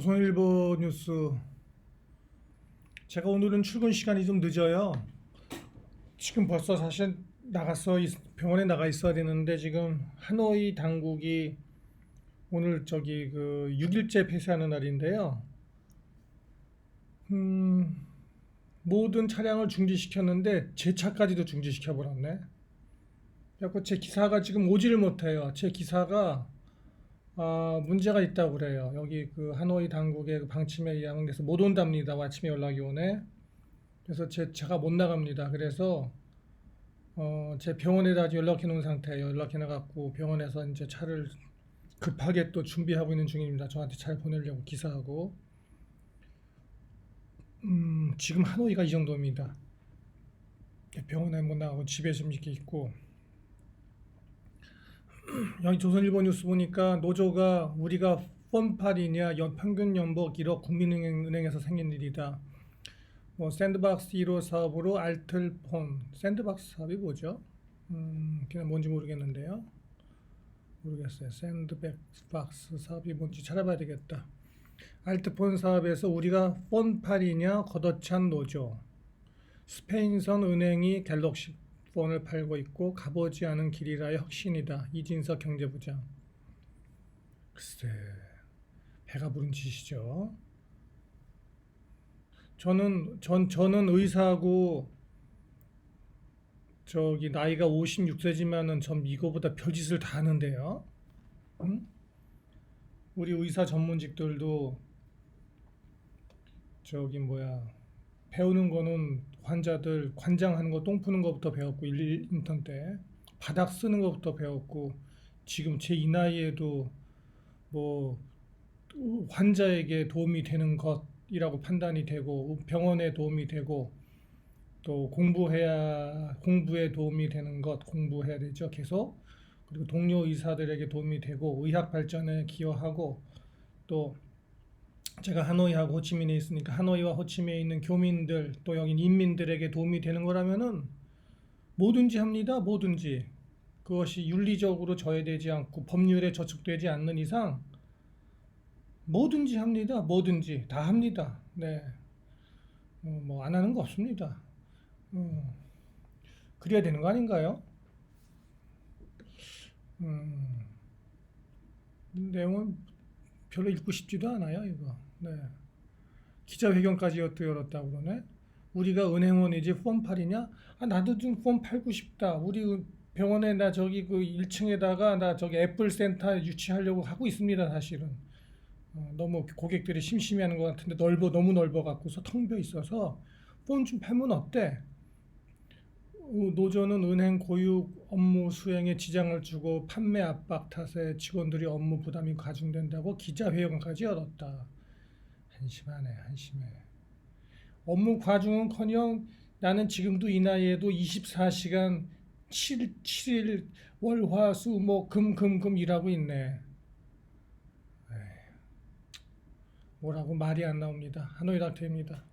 조선일보 뉴스. 제가 오늘은 출근 시간이 좀 늦어요. 지금 벌써 사실 있- 병원에 나가 있어야 되는데 지금 하노이 당국이 오늘 저기 그 6일째 폐쇄하는 날인데요. 음, 모든 차량을 중지시켰는데 제 차까지도 중지시켜 버렸네. 그래서 제 기사가 지금 오지를 못해요. 제 기사가 아, 문제가 있다고 그래요. 여기 그 하노이 당국의 그 방침에 의하면 그래서 못 온답니다. 아침에 연락이 오네. 그래서 제 차가 못 나갑니다. 그래서 어, 제 병원에다 연락해 놓은 상태예요. 연락해 놔갖고 병원에서 이제 차를 급하게 또 준비하고 있는 중입니다. 저한테 잘 보내려고 기사하고. 음, 지금 하노이가 이 정도입니다. 병원에 못 나가고 집에 좀 이렇게 있고. 여기 조선일보 뉴스 보니까 노조가 우리가 펀팔이냐 연 평균 연봉 1억 국민은행에서 생긴 일이다. 뭐 샌드박스 1호 사업으로 알틀폰 샌드박스 사업이 뭐죠? 음, 그냥 뭔지 모르겠는데요. 모르겠어요. 샌드박스 사업이 뭔지 찾아봐야 되겠다. 알트폰 사업에서 우리가 폰팔이냐 걷어찬 노조. 스페인선 은행이 갤럭시 폰을 팔고 있고 가보지 않은 길이라의 혁신이다. 이진석 경제부장. 글쎄, 배가 부른 짓이죠. 저는 전 저는 의사하고 저기 나이가 56세지만은 전 이거보다 별짓을 다 하는데요. 응? 우리 의사 전문직들도 저기 뭐야 배우는 거는 환자들 관장 하는 거 똥 푸는 것부터 배웠고 일- 인턴 때. 바닥 쓰는 것부터 배웠고 지금 제 이 나이에도 뭐 환자에게 도움이 되는 것이라고 판단이 되고 병원에 도움이 되고 또 공부해야 공부에 도움이 되는 것 공부해야 되죠 계속. 그리고 동료 의사들에게 도움이 되고 의학 발전에 기여하고 또 제가 하노이하고 호치민에 있으니까 하노이와 호치민에 있는 교민들 또 여기 인민들에게 도움이 되는 거라면은 뭐든지 합니다. 뭐든지 그것이 윤리적으로 저해되지 않고 법률에 저촉되지 않는 이상 뭐든지 합니다. 뭐든지 다 합니다. 네, 뭐안 하는 거 없습니다. 음, 그래야 되는 거 아닌가요? 음, 내용은 별로 읽고 싶지도 않아요, 이거. 네. 기자회견까지 또 열었다고 그러네. 우리가 은행원이지 폼팔이냐? 아, 나도 좀 폼 팔고 싶다. 우리 병원에 나 저기 그 1층에다가 나 저기 애플 센터 유치하려고 하고 있습니다, 사실은. 어, 너무 고객들이 심심해하는 것 같은데 넓어 너무 넓어 갖고서 텅벼 있어서 폰 좀 팔면 어때? 어, 노조는 은행 고유 업무 수행에 지장을 주고 판매 압박 탓에 직원들이 업무 부담이 가중된다고 기자회견까지 열었다. 한심하네, 한심해. 업무 과중은커녕 나는 지금도 이 나이에도 24시간 7, 7일 월화수목금금금 일하고 있네. 에이, 뭐라고 말이 안 나옵니다. 하노이 닥터입니다.